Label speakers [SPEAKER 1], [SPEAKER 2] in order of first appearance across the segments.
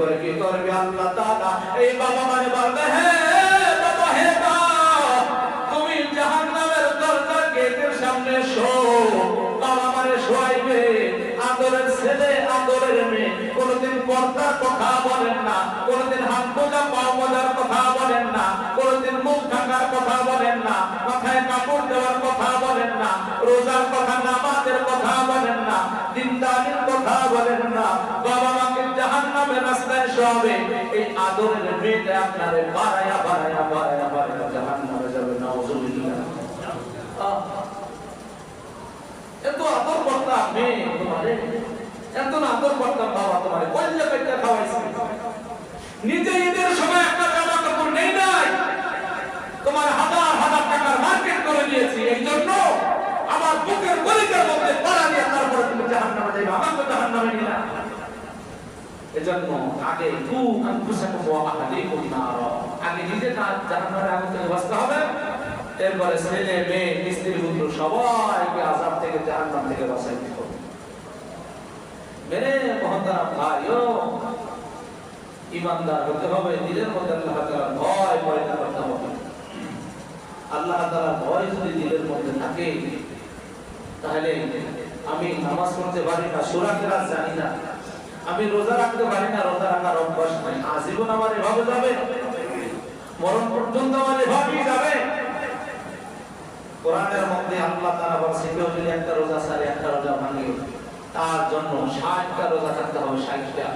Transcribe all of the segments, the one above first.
[SPEAKER 1] এরপরে কি করবে আল্লাহ তাআলা? এই বাবা মানে বলবে, হে বাবা, হে তুমি জাহান্নামের দরজার গেটের সামনে শো বাবা মানে শোয়াইবে। আদরের ছেলে, আদরের মেয়ে। কোনোদিন পর্দার কথা বলেন না। কোনোদিন হাত মোজা পা মোজার কথা বলেন না। কোনোদিন মুখ ঢাকার কথা বলেন না। মাথায় কাপড় দেওয়ার কথা রাস্তায় শোয়াবে এই আদরের মেয়েটা আপনারে বাড়ায়া বাড়ায়া বাড়ায়া বাড়ায়া জাহান্নামে যাবে, নাউজুবিল্লাহ। এত আদর করতাম মেয়ে তোমারে, এত আদর করতাম বাবা তোমারে কল্যা পেটে খাওয়াইছি। নিজে ঈদের সময় একটা জামা কাপড় নেই নাই। তোমার হাজার হাজার টাকার মার্কেট করে দিয়েছি এই জন্য আমার বুকের গলিকার মধ্যে পড়া দিয়ে তারপরে তুমি জাহান্নামে যাবে আমার তো জাহান্নামে নিলা এজন্য আগে তু আনফুসাকুম ওয়া নার আগে নিজে জাহান্নামের থেকে বাঁচতে হবে। এরপরে ছেলে, মেয়ে, স্ত্রী, পুত্র সবাইকে আযাব থেকে, জাহান্নাম থেকে বাঁচাইতে হবে। মেরে ইমানদার হতে হবে দিলের মধ্যে আল্লাহ তাআলার ভয় পয়দা করতে হবে আল্লাহ তাআলার ভয় যদি দিলের মধ্যে থাকে, তাহলে আমি নামাজ পড়তে পারি না সূরা কেরাত জানি না। আমি রোজা রাখতে পারি না, রোজা রাখার অভ্যাস নাই। আজীবন আমার এভাবে যাবে? মরণ পর্যন্ত আমার এভাবেই যাবে? কোরআনের মধ্যে আল্লাহ তাআলা বলছে কেউ যদি একটা রোজা সারে একটা রোজা ভাঙে, তার জন্য 60টা রোজা থাকতে হবে 60টা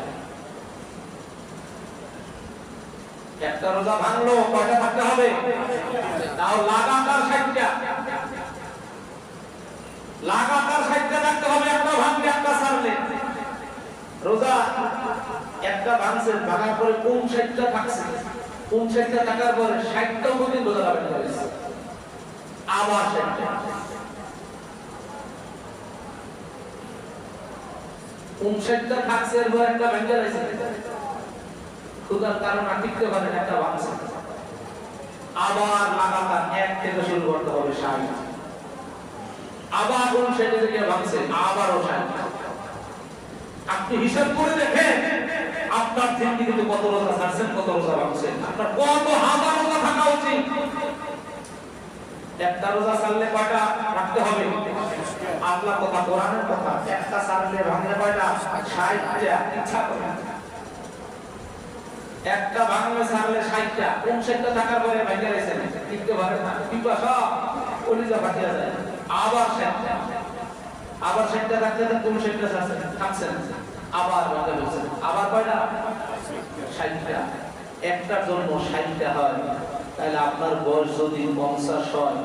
[SPEAKER 1] একটা রোজা ভাঙলো, কয়টা থাকতে হবে? তাও লাগাতার 60টা লাগাতার 60টা থাকতে হবে, একটা রোজা একটা ভাঙছে ভাঙার পরে কোন 60টা থাকছে? কোন 60টা থাকার পরে 60টা মধ্যে রোজা রাখতে হবে আবার 60টা উনষাটটা থাকছে এর একটা ভেঙে রয়েছে পারে একটা ভাঙছে আবার লাগাতার এক থেকে শুরু আবার থেকে ভাঙছে? আবারও ষাট আপনি হিসাব করে দেখেন, আপনার জিন্দিগিতে কত রোজা ছাড়ছেন, কত রোজা ভাঙছেন। আপনার কত হাজার রোজা থাকা উচিত। একটা রোজা ছাড়লে কয়টা রাখতে হবে? আল্লাহ কথা, কোরআনের কথা, একটা ছাড়লে ভাঙলে কয়টা? ইচ্ছা করে। একটা ভাঙলে ছাড়লে কোন থাকার পরে ভাঙে রয়েছেন পারে না পিপাসা কলিজা ফাটিয়া যায়। আবার আবার ষাটটা থাকতে থাকতে কোন ষাটটা ছাড়ছেন থাকছেন আবার ভাঙে রয়েছেন আবার কয়টা? ষাটটা। একটার জন্য ষাটটা হয়। তাহলে আপনার বয়স যদি পঞ্চাশ হয়,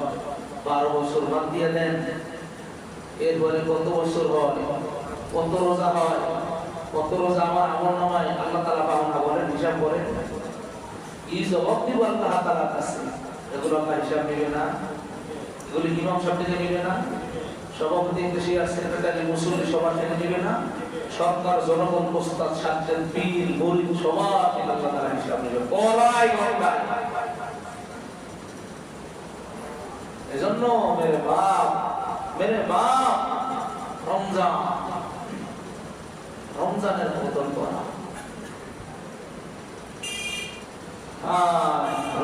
[SPEAKER 1] বারো বছর বাদ দিয়ে দেন। এরপরে কত বছর হয়? কত রোজা হয়? কত রোজা আমার আমল নামায়? আল্লাহ তালা পাবো না বলেন, হিসাব করেন। কি জবাব দিব আল্লাহ তালার কাছে? এগুলো আপনার হিসাব নেবে না। এগুলি ইমাম সব থেকে নেবে না। সভাপতি সেক্রেটারি মুসলিম সবার থেকে নেবে না। সরকার, জনগণ, প্রস্তাব পীর গরিব সবার এজন্য মেরে বাপ মেরে বাপ, রমজান, রমজানের বদল করা।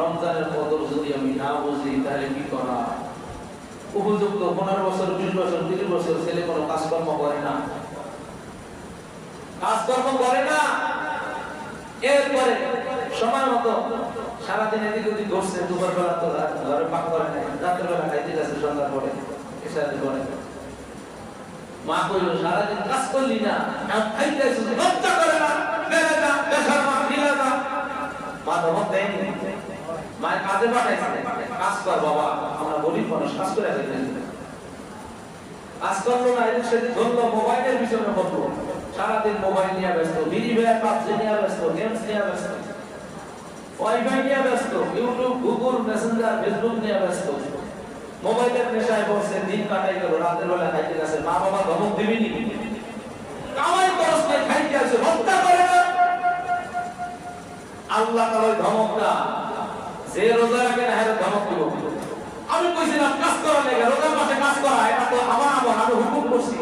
[SPEAKER 1] রমজানের বদল যদি আমি না বুঝি, তাহলে কি করা? উপযুক্ত পনেরো বছর বিশ বছর তিরিশ বছর ছেলে কোনো কাজকর্ম করে না। কাজকর্ম করে না। এরপরে সময় মতো সারাদিন এদিক ওদিক ঘুরছে দুপুর বেলা তো ঘরে পাক করে নাই রাতের বেলা খাইতে গেছে সন্ধ্যার পরে এসাতে করে মা কইল সারাদিন কাজ করলি না খাইতে আসছিস, করে না মা ফিরে ধমক দেয়নি মায়ের কাজে পাঠাইছে। কাজ কর বাবা। গরিব মানুষ, কাজ করে কাজ করল না সেদিক ধরলো, মোবাইলের পিছনে পড়ল। সারাদিন মোবাইল নিয়ে ব্যস্ত, বেড়া পাবজি নিয়ে ব্যস্ত গেমস নিয়ে ব্যস্ত। ওয়াইফাই নিয়ে ব্যস্ত ইউটিউব গুগল মেসেঞ্জার ফেসবুক নিয়ে ব্যস্ত। মোবাইলের নেশায় বসে দিন কাটাই গেল, রাতের বেলা খাইতে গেছে মা বাবা ধমক দিবিনি। কামাই খরচ নাই খাইতে আছে, হত্যা করে না। আল্লাহ তাআলা ওই ধমকটা, যে রোজা রাখে না হ্যাঁ ধমক দিব। আমি কইছিলাম কাজ করা লেগে, রোজার মাসে কাজ করা, এটা তো আমার আমল, আমি হুকুম করছি।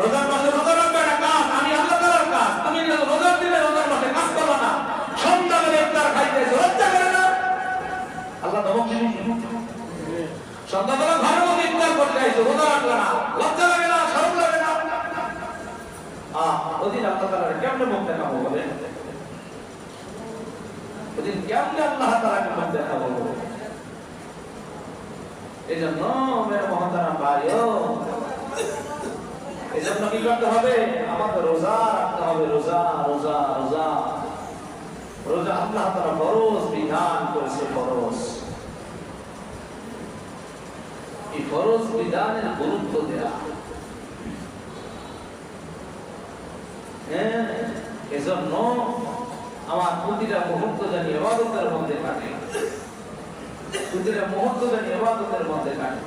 [SPEAKER 1] রোজার মাসে রোজা রাখবে একটা কাজ, আমি আল্লাহ তাআলার কাজ। তুমি রোজার দিনে রোজার মাসে কাজ করো না। সন্তানের ইফতার খাইতেছো লজ্জা করে না? আল্লাহ ধমক দিবেন সন্তানরা ঘরের মধ্যে ইফতার করতে আইছো রোজা রাখলে না। লজ্জা লাগে না, শরম লাগে না? আহ, ওদিন আল্লাহ তাআলা কেমনে মুখ দেখাবো বলেন? ওদিন কেমনে আল্লাহ তাআলাকে মুখ দেখাবো মেরে মহতারাম কি করতে হবে? আমাকে রোজা রাখতে হবে, রোজা রোজা রোজা। রোজা আল্লাহ তাআলা ফরজ বিধান করেছে, ফরজ। এই ফরজ বিধানের গুরুত্ব দেয়া। হ্যাঁ এজন্য আমার প্রতিটা মুহূর্ত জানি এবাদতের মধ্যে কাটে। প্রতিটা মুহূর্ত জানি মধ্যে কাটে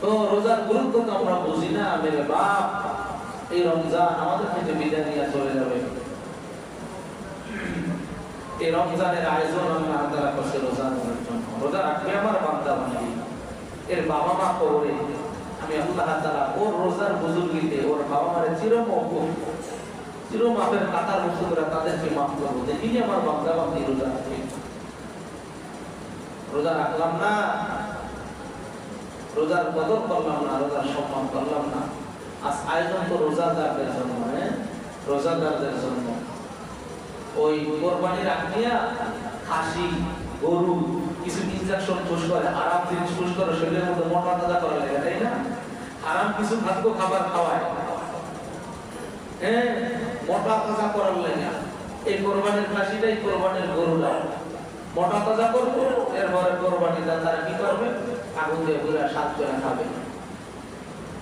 [SPEAKER 1] তো রোজার গুরুত্ব তো আমরা বুঝি না মেরে বাপ, এই রমজান আমাদের থেকে বিদায় নিয়ে চলে যাবে। এই রমজানের আয়োজন আল্লাহ তাআলা করছে রোজা রাখার জন্য। রোজা রাখবে আমার বান্দা বান্দি, এর বাবা মা কবরে। আমি আল্লাহ তাআলা ওর রোজার বুজুর্গিতে ওর বাবা মারে চিরমৌকুফ চিরমাপের কাতার করে তাদেরকে মাফ করব। যে আমার বান্দা বান্দি রোজা রাখবে রোজা রাখলাম না। রোজার কদর করলাম না, রোজার সম্মান করলাম না। আজ আয়োজন তো রোজাদারদের জন্য হ্যাঁ? রোজাদারদের জন্য। ওই কোরবানির আগ্নিয়া খাসি, গরু, কিছু ইনজেকশন পুশ করে, আরাম জিনিস পুশ করে, শরীরের মধ্যে মোটা তাজা করা লাগে, তাই না? আরাম কিছু খাদ্য খাবার খাওয়ায়। হ্যাঁ? মোটা তাজা করার এই কোরবানির কোরবানির গরুটা মোটা তাজা এরপরে কি করবে? আগুন দিয়ে সাত করে খাবে।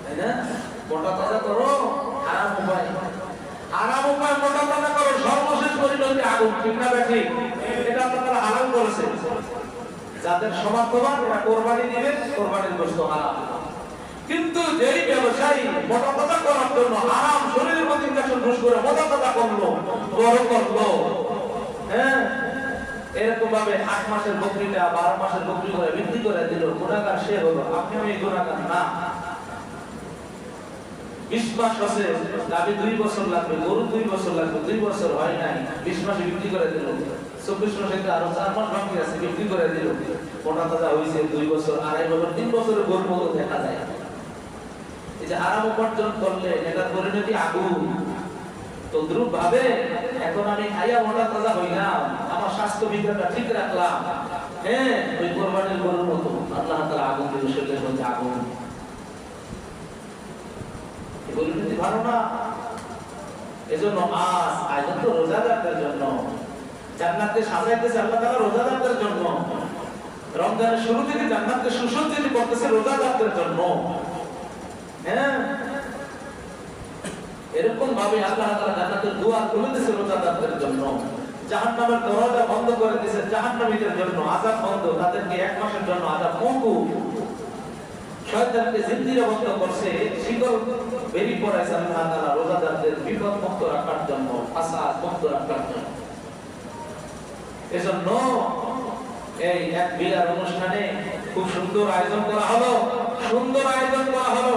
[SPEAKER 1] তাই না? মোটা তাজা করো আরাম উপায়। আরাম উপায় মোটা তাজা করো, সর্বশেষ পরিণতি আগুন, ঠিক না এটা আপনারা হারাম করেছে যাদের সমার্থবান এরা কোরবানি দিবে, কোরবানির গোস্ত হারাম। কিন্তু যেই ব্যবসায়ী মোটা তাজা করার জন্য আরাম হ্যাঁ? এরকম ভাবে আট মাসের বকরিটা বারো মাসের বকরি করে বিক্রি করে দিল। গুণাগার সে হলো। আপনি আমি গুণাগার না। বিশ মাস আছে, গাভী দুই বছর লাগবে, গরু দুই বছর লাগবে, দুই বছর হয় নাই, বিশ মাসে বিক্রি করে দিল। চব্বিশ মাসে আরও চার মাস বাকি আছে, বিক্রি করে দিল। মোটা তাজা হয়েছে দুই বছর, আড়াই বছর, তিন বছরের গরুর মতো দেখা যায়। এই যে আরাম উপার্জন করলে এটার পরিণতি আগুন? তদ্রুপ ভাবে এখন আমি খাইয়া মোটা তাজা হই না আমার স্বাস্থ্য ঠিক রাখলাম। হ্যাঁ ওই গরুর মতো। আল্লাহ তাআলা আগুন দিল শরীরের মধ্যে আগুন। এগুলো যদি ভালো না, এজন্য আজ আয়োজন তো রোজাদারদের জন্য। জান্নাতকে সাজাইতেছে আল্লাহ তাআলা রোজাদারদের জন্য। রমজানের শুরু থেকে জান্নাতকে সুসজ্জিত করতেছে রোজাদারদের জন্য। হ্যাঁ এরকম ভাবে আল্লাহ তাআলা জান্নাতের দুয়ার খুলে দিয়েছে রোজাদারদের জন্য। দরজা বন্ধ করে জন্য বন্ধ, তাদেরকে এক মাসের জন্য শয়তানকে বন্ধ করছে, শিকল বেরি পড়াইছে আল্লাহ রোজাদারদের বিপদ মুক্ত রাখার জন্য, ফাসাদ মুক্ত রাখার জন্য। এজন্য এই এক বিয়ার অনুষ্ঠানে খুব সুন্দর আয়োজন করা হলো, সুন্দর আয়োজন করা হলো।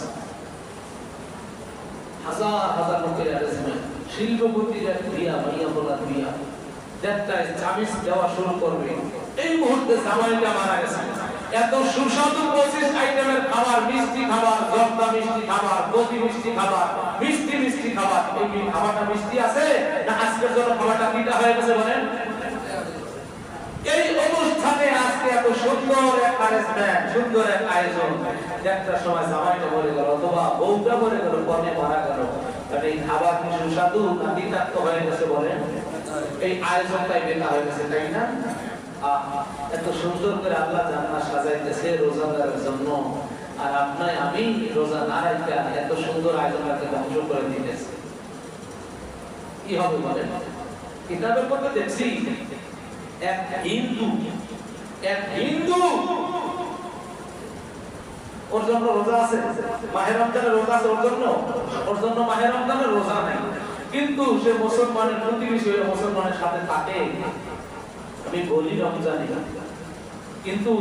[SPEAKER 1] হাজার হাজার লোকের অ্যারেঞ্জমেন্ট শিল্পপতির এক মাইয়া বলার বিয়া দেড়টায় চামিচ দেওয়া শুরু করবে। এই মুহূর্তে জামাইটা মারা গেছে। এত সুস্বাদু পঁচিশ আইটেমের খাবার, মিষ্টি খাবার, জর্দা মিষ্টি খাবার দধি মিষ্টি খাবার, মিষ্টি মিষ্টি খাবার। এই খাবারটা মিষ্টি আছে না আজকের জন্য খাবারটা মিঠা হয়ে গেছে বলেন? এই অনুষ্ঠানে আজকে এত সুন্দর এক সুন্দর এক আয়োজন। একটা সময় জামাইটা মরে গেল, অথবা বউটা মরে গেল কনে মারা গেল। এই খাবার কি সুস্বাদু না তিতাক্ত হয়ে গেছে বলেন এই আয়োজনটাই বেতা হয়ে গেছে, তাই না? এত সুন্দর করে আল্লাহ জান্নাত সাজাইতেছে রোজাদারের জন্য। আর আপনার আমি রোজা না রাখতে এত সুন্দর আয়োজনটাকে ধ্বংস করে দিতেছে কি হবে বলেন? কিতাবের মধ্যে দেখছি। এক হিন্দু। এক হিন্দু। ওর জন্য রোজা আছে। মাহের রমজানের রোজা আছে ওর জন্য? ওর জন্য মাহের রমজানের রোজা কিন্তু সে মুসলমানের প্রতিবেশী হয়ে মুসলমানের সাথে থাকে। আমি বলি রমজানি। কিন্তু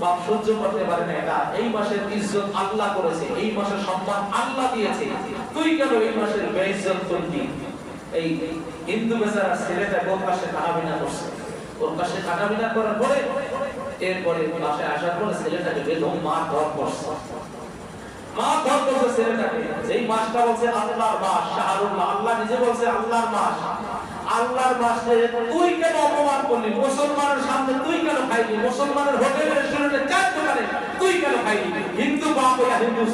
[SPEAKER 1] বাপ সহ্য করতে পারে না এটা। এই মাসের ইজ্জত আল্লাহ করেছে। এই মাসের সম্মান আল্লাহ দিয়েছে। তুই কেন এই মাসের বেইজ্জত করবি? এই হিন্দু বেচারা ছেলেটা পাশে কানাবিনা করছে? ওর পাশে কানাবিনা করার পরে এরপরে বাসায় আসার পরে ছেলেটাকে বেদম মা ধর করছে। মা ধর করছে ছেলেটাকে। যেই মাসটা বলছে আল্লাহর মাস শাহরুল্লাহ আল্লাহ নিজে বলছে আল্লাহর মাস। আল্লাহর মাসে তুই কেন অপমান করলি? মুসলমানের সামনে তুই কেন খাইলি? মুসলমানের হোটেলে রেস্টুরেন্টে চার দোকানে তুই কেন খাইলি? হিন্দু বাপ হইয়া হিন্দু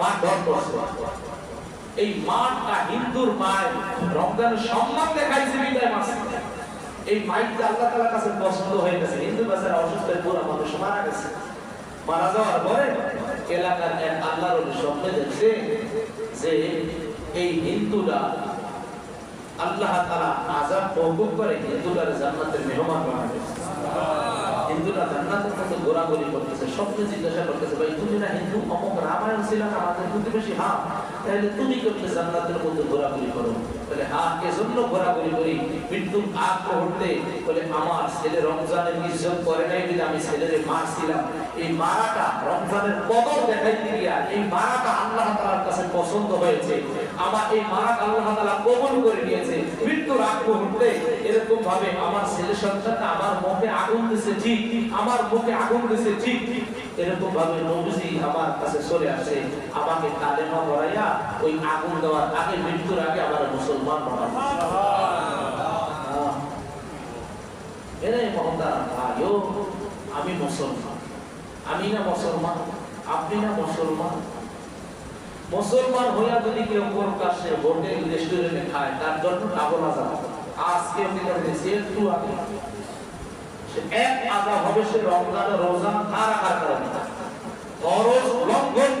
[SPEAKER 1] মা ধর করছে। এই মাটা হিন্দুর মায়ের রমজানের সম্মান দেখাইছে বিদায় মাসে। এই মাইকটা আল্লাহ তাআলার কাছে পছন্দ হয়ে গেছে হিন্দু বাজারে অসুস্থ পুরো মানুষ মারা গেছে। মারা যাওয়ার পরে এলাকার এক আল্লাহর স্বপ্নে দেখছে যে এই হিন্দুরা আল্লাহ তাআলা আযাব মওকুফ করে হিন্দুরা জান্নাতের মেহমান বানাবে হিন্দুরা জান্নাতের মধ্যে ঘোরাঘুরি করতেছে, স্বপ্নে জিজ্ঞাসা করতেছে, ভাই, তুমি না হিন্দু? অমুক রামায়ণ ছিলাম আমাদের প্রতিবেশী? হ্যাঁ। তাহলে তুমি করতে জান্নাতের মধ্যে ঘোরাঘুরি করো। বলে হ্যাঁ এজন্য ঘোরাঘুরি করি। মৃত্যুর আগ মুহূর্তে বলে, আমার ছেলে রমজানের ইজ্জত করে নাই বলে আমি ছেলেরে মারছিলাম। এই মারাটা রমজানের কদর দেখাইতে গিয়া এই মারাটা আল্লাহ তাআলার কাছে পছন্দ হয়েছে। আমার এই মারাটা আল্লাহ তাআলা কবুল করে নিয়েছে। মৃত্যুর আগ মুহূর্তে এরকম ভাবে আমার ছেলে সন্তানটা আমার মুখে আগুন দিছে, ঠিক। আমার মুখে আগুন দিছে, ঠিক। এরকম ভাবে নবীজি আমার কাছে চলে আসে, আমাকে কালেমা পড়াইয়া ওই আগুন দেওয়ার আগে, মৃত্যুর আগে আমার মুসলমান বানাবে এরে মহতারা ভাইও আমি মুসলমান। আমি না মুসলমান, আপনি না মুসলমান। মুসলমান হইয়া যদি কেউ কোন কাছে হোটেল রেস্টুরেন্টে খায়, তার জন্য ডাবল আজাব আজকে দেখেছি একটু আগে এক আদা হবে সে রমজানের রোজা না রাখার কারণে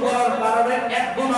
[SPEAKER 1] করার কারণে এক গুণ